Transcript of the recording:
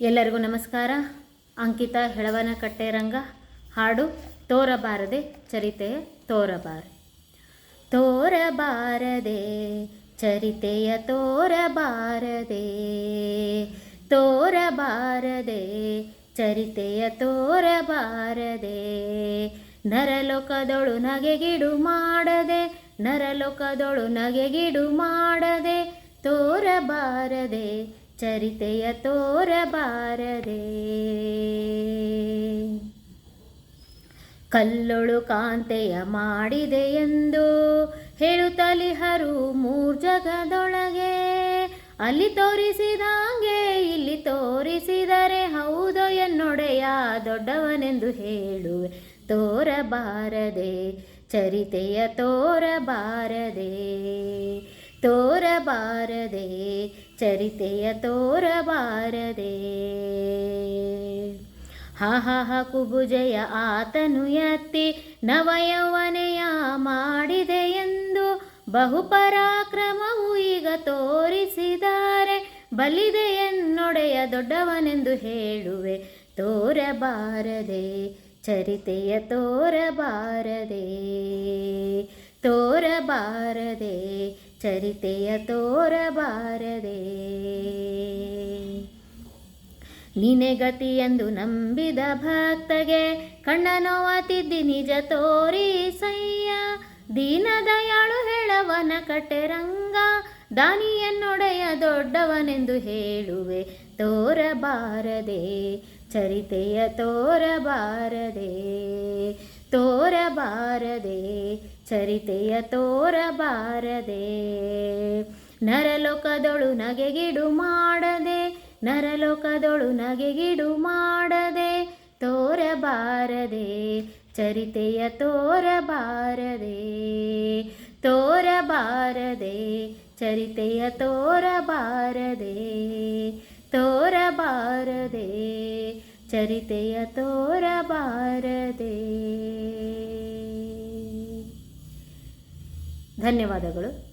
ಎಲ್ಲರಿಗೂ ನಮಸ್ಕಾರ. ಅಂಕಿತಾ ಹೆಳವನಕಟ್ಟೆ ರಂಗ ಹಾಡು ತೋರಬಾರದೆ ಚರಿತೆಯ ತೋರಬಾರ, ತೋರಬಾರದೆ, ಚರಿತೆಯ ತೋರಬಾರದೆ ತೋರಬಾರದೆ, ಚರಿತೆಯ ತೋರಬಾರದೆ. ನರಲೋಕದೊಳು ನಗೆಗಿಡು ಮಾಡದೆ, ನರಲೋಕದೊಳು ನಗೆಗಿಡು ಮಾಡದೆ, ತೋರಬಾರದೆ ಚರಿತೆಯ ತೋರಬಾರದೆ. ಕಲ್ಲೊಳು ಕಾಂತೆಯ ಮಾಡಿದೆ ಎಂದು ಹೇಳುತ್ತಲಿಹರು ಮೂರ್ ಜಗದೊಳಗೆ ಅಲ್ಲಿ ತೋರಿಸಿದಂಗೆ, ಇಲ್ಲಿ ತೋರಿಸಿದರೆ ಹೌದೋ ಎನ್ನೊಡೆಯ ದೊಡ್ಡವನೆಂದು ಹೇಳುವೆ. ತೋರಬಾರದೆ, ಚರಿತೆಯ ತೋರಬಾರದೆ ತೋರಬಾರದೆ ಚರಿತೆಯ ತೋರಬಾರದೆ. ಹಾ ಹಾ ಹಾ, ಕುಬುಜಯ ಆತನು ಎತ್ತಿ ನವಯವನೆಯ ಮಾಡಿದೆ ಎಂದು ಬಹುಪರಾಕ್ರಮವು ಈಗ ತೋರಿಸಿದ್ದಾರೆ. ಬಲಿದೆ ಎನ್ನೊಡೆಯ ದೊಡ್ಡವನೆಂದು ಹೇಳುವೆ, ತೋರಬಾರದೆ, ಚರಿತೆಯ ತೋರಬಾರದೆ ತೋರಬಾರದೆ. ಚರಿತೆಯ ತೋರಬಾರದೆ. ನಿನೆ ಗತಿಯೆಂದು ನಂಬಿದ ಭಕ್ತಗೆ ಕಣ್ಣ ನೋವತಿದ್ದಿ ನಿಜ ತೋರಿಸಯ್ಯ ದೀನದಯಾಳು ಹೇಳವನ ಕಟ್ಟೆರಂಗ ದಾನಿಯನ್ನೊಡೆಯ ದೊಡ್ಡವನೆಂದು ಹೇಳುವೆ, ತೋರಬಾರದೆ, ಚರಿತೆಯ ತೋರಬಾರದೆ. ತೋರಬಾರದೆ, ಚರಿತೆಯ ತೋರಬಾರದೆ. ನರಲೋಕದೊಳು ನಗೆಗಿಡು ಮಾಡದೆ, ನರಲೋಕದೊಳು ನಗೆಗಿಡು ಮಾಡದೆ ತೋರಬಾರದೆ, ಚರಿತೆಯ ತೋರಬಾರದೆ. ತೋರಬಾರದೆ, ಚರಿತೆಯ ತೋರಬಾರದೆ. ತೋರಬಾರದೆ, ಚರಿತೆಯ ತೋರಬಾರದೆ. ಧನ್ಯವಾದಗಳು.